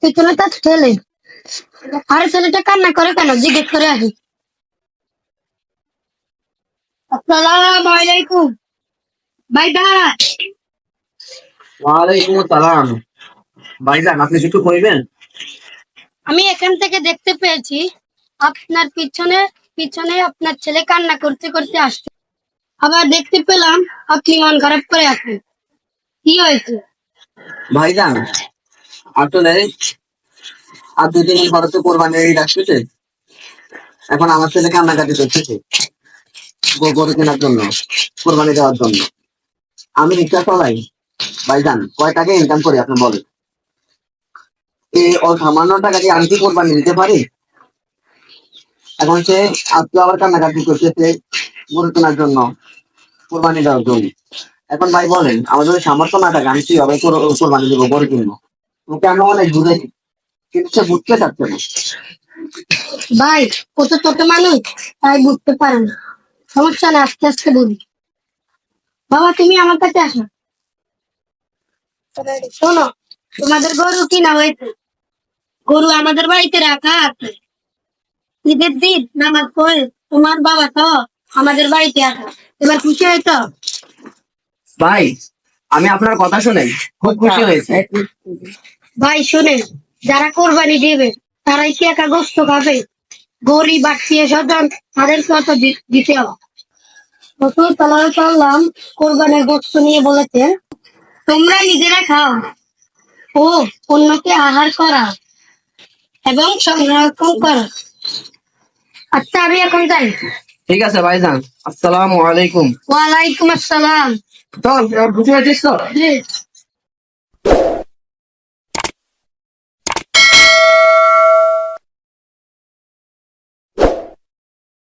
পিছনে তার ছেলে। আরে ছেলেটা কান্না করে কেন? জিজ্ঞেস করে আসি। আসসালামু আলাইকুম। ভাই ভাই ওয়ালাইকুম আসসালাম। ভাইজান আপনি কিছু কইবেন? আমি এখান থেকে দেখতে পেয়েছি আপনার পিছনে পিছনে আপনার ছেলে কান্না করতে করতে আসছে। আবার দেখতে পেলাম আপনি মন খারাপ করে আছেন। কি হয়েছে? ভাইজান, আর দুই দিন পরে তো কোরবানি ঈদ আসতেছে। এখন আমার ছেলে কান্নাকাটি করতেছে গরু কেনার জন্য, কোরবানি দেওয়ার জন্য। আমি রিক্সা চালাই। ভাইজান, কয় টাকা ইনকাম করি আপনি বলেন? এই ও সামান্য টাকা দিয়ে আমি কি কোরবানি দিতে পারি? এখন সে আজকে আবার কান্নাকাটি করতেছে গরু কেনার জন্য, কোরবানি দেওয়ার জন্য। এখন ভাই বলেন আমাদের সামর্থ্য না থাকে, আমি কোর- কোরবানি দেবো গরু কিনবো? ওকে আমি অনেক বুঝেছি কিন্তু সে বুঝতে চাচ্ছে না। ভাই ও তো ছোট মানুষ, তাই বুঝতে পারে না। সমস্যা না আস্তে আস্তে বুঝি বাবা, তুমি আমার কাছে আসো। শোনো, তোমাদের গরু কিনা হয়েছে। গরু আমাদের বাড়িতে রাখা আছে। ঈদের দিন নামাজ পড়ে, তোমার বাবা তো আমাদের বাড়িতে আসা। এবার খুশি হয়তো ভাই আমি আপনার কথা শুনে খুব খুশি হয়েছে। ভাই শুনেন যারা কোরবানি দেবে তারাই কি একা গোস্ত খাবে? গরিব আত্মীয় স্বজন তাদেরকে অত দিতে হবে? সাল্লাল্লাহু আলাইহি সাল্লাম কোরবানির গোস্ত নিয়ে বলেছেন তোমরা নিজেরা খাও। ও অন্যকে আহার করা এবং সংরক্ষণ করা। আচ্ছা আমি এখন যাই। ঠিক আছে ভাইজান। আসসালামু আলাইকুম। ওয়ালাইকুম আসসালাম। চল খুশি হয়েছিস তো।